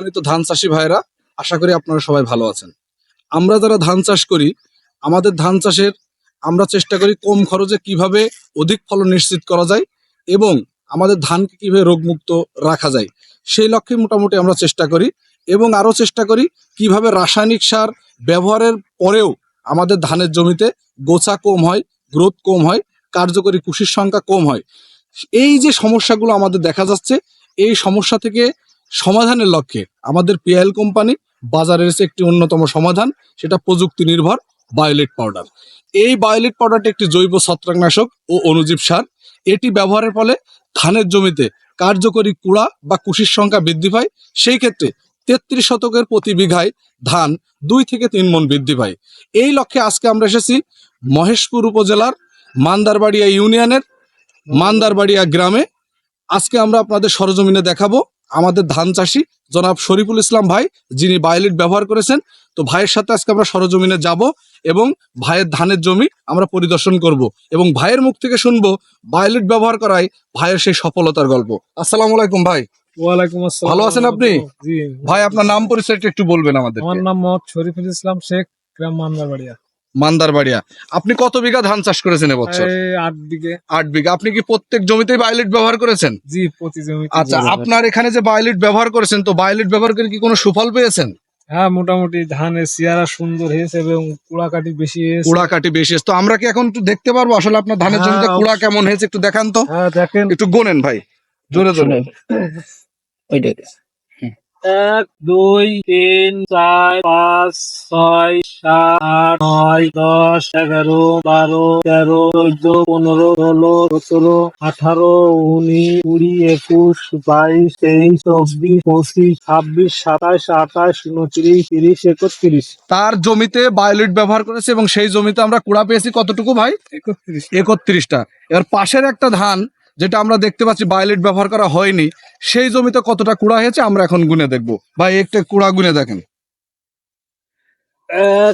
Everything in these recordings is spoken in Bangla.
তো ধান চাষি ভাইরা আশা করি আপনারা সবাই ভালো আছেন। আমরা যারা ধান চাষ করি, আমাদের ধান চাষের আমরা চেষ্টা করি কম খরচে কীভাবে অধিক ফলন নিশ্চিত করা যায় এবং আমাদের ধানকে কীভাবে রোগমুক্ত রাখা যায়, সেই লক্ষ্যে মোটামুটি আমরা চেষ্টা করি এবং আরও চেষ্টা করি কীভাবে রাসায়নিক সার ব্যবহারের পরেও আমাদের ধানের জমিতে গোছা কম হয়, গ্রোথ কম হয়, কার্যকরী কুশির সংখ্যা কম হয়। এই যে সমস্যাগুলো আমাদের দেখা যাচ্ছে, এই সমস্যা থেকে সমাধানের লক্ষ্যে আমাদের পিআইএল কোম্পানি বাজারের একটি অন্যতম সমাধান, সেটা প্রযুক্তি নির্ভর বায়োলেট পাউডার। এই বায়োলেট পাউডারটি একটি জৈব ছত্রাকনাশক ও অনুজীব সার। এটি ব্যবহারের ফলে ধানের জমিতে কার্যকরী কুড়া বা কুশির সংখ্যা বৃদ্ধি পায়। সেই ক্ষেত্রে তেত্রিশ শতকের প্রতি বিঘায় ধান দুই থেকে তিন মন বৃদ্ধি পায়। এই লক্ষ্যে আজকে আমরা এসেছি মহেশপুর উপজেলার মান্দারবাড়িয়া ইউনিয়নের মান্দারবাড়িয়া গ্রামে। আজকে আমরা আপনাদের সরজমিনে দেখাবো আমাদের ধান চাষি জনাব শরীফুল ইসলাম ভাই যিনি বায়োলিট ব্যবহার করেছেন। তো ভাইয়ের সাথে আজকে আমরা সরজমিনে যাব এবং ভাইয়ের ধানের জমি আমরা পরিদর্শন করব এবং ভাইয়ের মুখ থেকে শুনব বায়োলিট ব্যবহার করায় ভাইয়ের সেই সফলতার গল্প। আসসালামু আলাইকুম ভাই। ওয়ালাইকুম আসসালাম। ভালো আছেন আপনি? জি। ভাই আপনার নাম পরিচয়টা একটু বলবেন আমাদের আমার নাম মোহাম্মদ শরীফুল ইসলাম শেখ গ্রাম মান্দারবাড়িয়া। মান্দারবাড়িয়া। আপনি কত বিঘা ধান চাষ করেছেন এবছর? আট দিকে আট বিঘা। আপনি কি প্রত্যেক জমিতেই বায়োলিট ব্যবহার করেছেন? জি প্রতি জমি আচ্ছা আপনার এখানে যে বায়োলিট ব্যবহার করেছেন তো বায়োলিট ব্যবহার করে কি কোনো সুফল পেয়েছেন? হ্যাঁ মোটামুটি ধানের সিয়ারা সুন্দর হয়েছে এবং কুড়াকাটি বেশি হয়েছে। কুড়া কাটি বেশি তো আমরা কি এখন একটু দেখতে পারব? আসলে আপনার ধানের হ্যাঁ, জমিতে কুড়া কেমন হয়েছে একটু দেখান তো। হ্যাঁ দেখেন। একটু গোনেন ভাই। জোরে জোরে। এক দুই তিন চার পাঁচ ছয় সাত আট নয় দশ এগারো বারো তেরো চোদ্দ পনেরো ষোলো সতেরো আঠারো উনিশ কুড়ি একুশ বাইশ তেইশ চব্বিশ পঁচিশ ছাব্বিশ সাতাশ আঠাশ উনত্রিশ তিরিশ একত্রিশ। তার জমিতে বায়োলিট ব্যবহার করেছে এবং সেই জমিতে আমরা কুড়া পেয়েছি কতটুকু ভাই? একত্রিশ একত্রিশটা। এবার পাশের একটা ধান যেটা আমরা দেখতে পাচ্ছি বায়োলিট ব্যবহার করা হয়নি সেই জমিতে কতটা কুড়া হয়েছে আমরা এখন গুনে দেখব। ভাই একটা কুড়া গুনে দেখেন।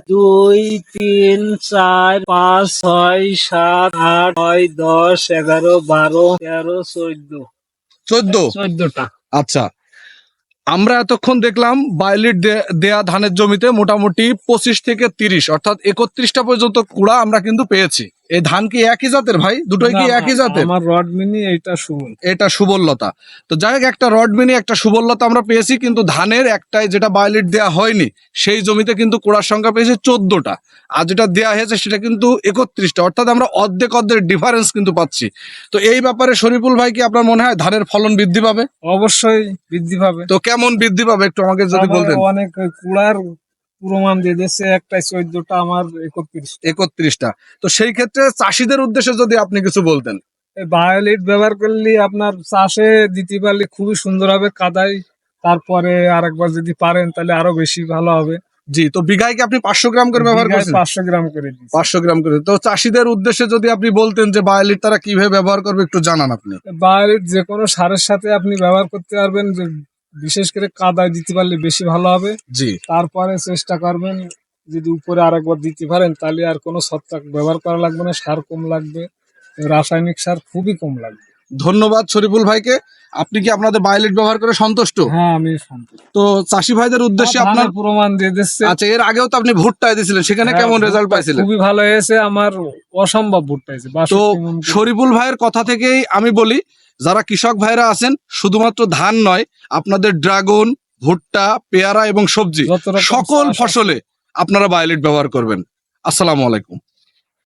দুই তিন চার পাঁচ ছয় সাত আট নয় দশ এগারো বারো তেরো চোদ্দ। চোদ্দ? চোদ্দটা। আচ্ছা। আমরা এতক্ষণ দেখলাম বায়োলিট দে- দেয়া ধানের জমিতে মোটামুটি পঁচিশ থেকে তিরিশ অর্থাৎ একত্রিশটা পর্যন্ত কুড়া আমরা কিন্তু পেয়েছি। এই ধান কি একই জাতের ভাই? দুটোই কি একই জাতের? আমার রড মিনি এইটা সুবল। এটা সুবললতা। তো যাই হোক একটা রড মিনি একটা সুবললতা আমরা পেয়েছি কিন্তু ধানের একটাই যেটা বায়োলিট দেওয়া হয়নি সেই জমিতে কিন্তু কুড়ার সংখ্যা পেয়েছে চোদ্দটা। আর যেটা দেওয়া হয়েছে সেটা কিন্তু একত্রিশটা। অর্থাৎ আমরা অর্ধেক অর্ধেক ডিফারেন্স কিন্তু পাচ্ছি। তো এই ব্যাপারে শরীফুল ভাই কি আপনার মনে হয় ধানের ফলন বৃদ্ধি পাবে? অবশ্যই বৃদ্ধি পাবে। তো কেমন বৃদ্ধি পাবে একটু আমাকে যদি বলতেন। অনেক কুড়ার প্রমাণ দিয়ে দিচ্ছে একটাই চোদ্দটা আমার একত্রিশ একত্রিশটা। তো সেই ক্ষেত্রে চাষিদের উদ্দেশ্যে যদি আপনি কিছু বলতেন। বায়োলিট ব্যবহার করলে আপনার চাষে দিতে পারলে খুবই সুন্দর হবে কাদাই তারপরে আরেকবার যদি পারেন তাহলে আরও বেশি ভালো হবে। জি তো বিঘায় কি আপনি পাঁচশো গ্রাম করে ব্যবহার করছেন? পাঁচশো গ্রাম করে পাঁচশো গ্রাম করে। তো চাষিদের উদ্দেশ্যে যদি আপনি বলতেন যে বায়োলিট তারা কীভাবে ব্যবহার করবে একটু জানান আপনি। বায়োলিট যে কোনো সারের সাথে আপনি ব্যবহার করতে পারবেন বিশেষ করে কাদায় দিতে পারলে বেশি ভালো হবে। জি। তারপরে চেষ্টা করবেন যদি উপরে আরেকবার দিতে পারেন তাহলে আর কোনো ছত্রাক ব্যবহার করা লাগবে না সার কম লাগবে। রাসায়নিক সার খুবই কম লাগবে। ধন্যবাদ শরীফুল ভাইকে। আপনি কি আপনাদের বায়োলেট ব্যবহার করে সন্তুষ্ট? হ্যাঁ আমি সন্তুষ্ট। তো চাষি ভাইদের উদ্দেশ্যে আপনার প্রমাণ দিয়ে দিচ্ছে। আচ্ছা এর আগেও তো আপনি ভুট্টায় দিয়েছিলেন সেখানে হ্যাঁ, কেমন রেজাল্ট পাইছিলেন? খুবই ভালো হয়েছে আমার অসম্ভব ভুট্টা হয়েছে তো শরীফুল ভাইয়ের কথা থেকেই আমি বলি যারা কৃষক ভাইরা আছেন শুধুমাত্র ধান নয় আপনাদের ড্রাগন ভুট্টা পেয়ারা এবং সবজি সকল ফসলে আপনারা বায়োলেট ব্যবহার করবেন। আসসালামু আলাইকুম।